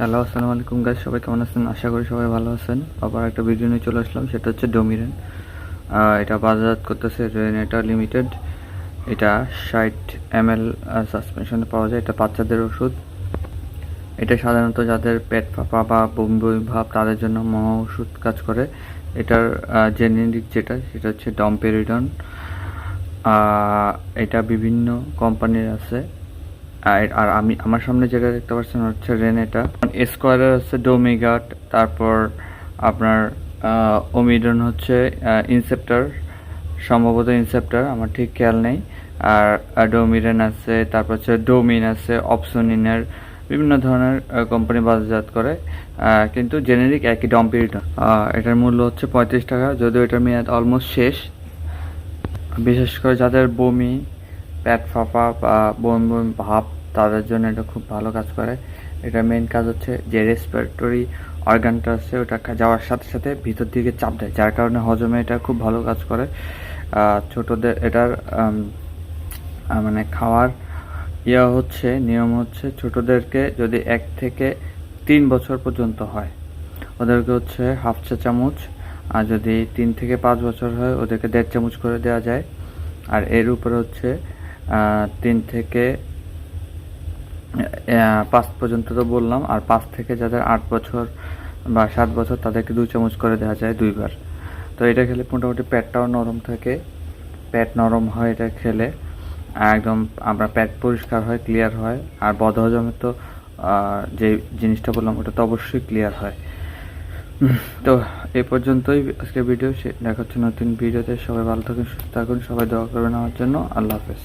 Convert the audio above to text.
Hello, আসসালামু আলাইকুম guys সবাই কেমন আছেন? আশা করি সবাই ভালো আছেন। আবার একটা ভিডিও নিয়ে চলে আসলাম, সেটা হচ্ছে ডোমিরেন এটা বাজারজাত করতেছে রেনেটা লিমিটেড এটা ষাট এম এল সাসপেনশনে পাওয়া যায়। এটা বাচ্চাদের ওষুধ। এটা সাধারণত যাদের পেট ফাঁপা বা বমি বমি ভাব, তাদের জন্য মহা ওষুধ কাজ করে। এটার জেনেরিক যেটা, সেটা হচ্ছে ডমপেরিডন এটা বিভিন্ন কোম্পানির আছে। আর আমি, আমার সামনে যেটা দেখতে পাচ্ছেন হচ্ছে রেনেটা স্কোয়ারের হচ্ছে ডোমিগাট তারপর আপনার ওমিডন হচ্ছে ইনসেপ্টার, সম্ভবত ইনসেপ্টার, আমার ঠিক খেয়াল নেই। আর ডোমিরেন আছে, তারপর হচ্ছে ডোমিন আছে, অপসোনিনের বিভিন্ন ধরনের কোম্পানি বাজারজাত করে কিন্তু জেনেরিক একই ডম্পিরিটন এটার মূল্য হচ্ছে পঁয়ত্রিশ টাকা, যদিও এটার মেয়াদ অলমোস্ট শেষ। বিশেষ করে যাদের বমি পেট ফাঁপা বা বমি বমি ভাব তাদের জন্য এটা খুব ভালো কাজ করে। এটার মেইন কাজ হচ্ছে যে রেসপিরেটরি অর্গানটা আছে, ওটা যাওয়ার সাথে সাথে ভিতর দিকে চাপ দেয়, যার কারণে হজমে এটা খুব ভালো কাজ করে। ছোটদের এটার মানে খাওয়ার ইয়া হচ্ছে, নিয়ম হচ্ছে ছোটদেরকে যদি এক থেকে তিন বছর পর্যন্ত হয়, ওদেরকে হচ্ছে হাফ চা চামচ, আর যদি তিন থেকে পাঁচ বছর হয়, ওদেরকে দেড় চামচ করে দেওয়া যায়। আর এর উপরে হচ্ছে তিন থেকে পাঁচ পর্যন্ত তো বললাম, আর পাঁচ থেকে যাদের আট বছর বা সাত বছর তাদেরকে দুই চামচ করে দেওয়া যায় দুইবার। তো এটা খেলে মোটামুটি পেটটাও নরম থাকে, পেট নরম হয় এটা খেলে একদম আমরা পেট পরিষ্কার হয়, ক্লিয়ার হয়, আর বদহজমের তো যে জিনিসটা বললাম ওটা তো অবশ্যই ক্লিয়ার হয়। তো এই পর্যন্তই আজকের ভিডিও দেখা হচ্ছে নতুন ভিডিওতে। সবাই ভালো থাকুন, সুস্থ থাকুন, সবাই দোয়া করবেন আমার জন্য। আল্লাহ হাফেজ।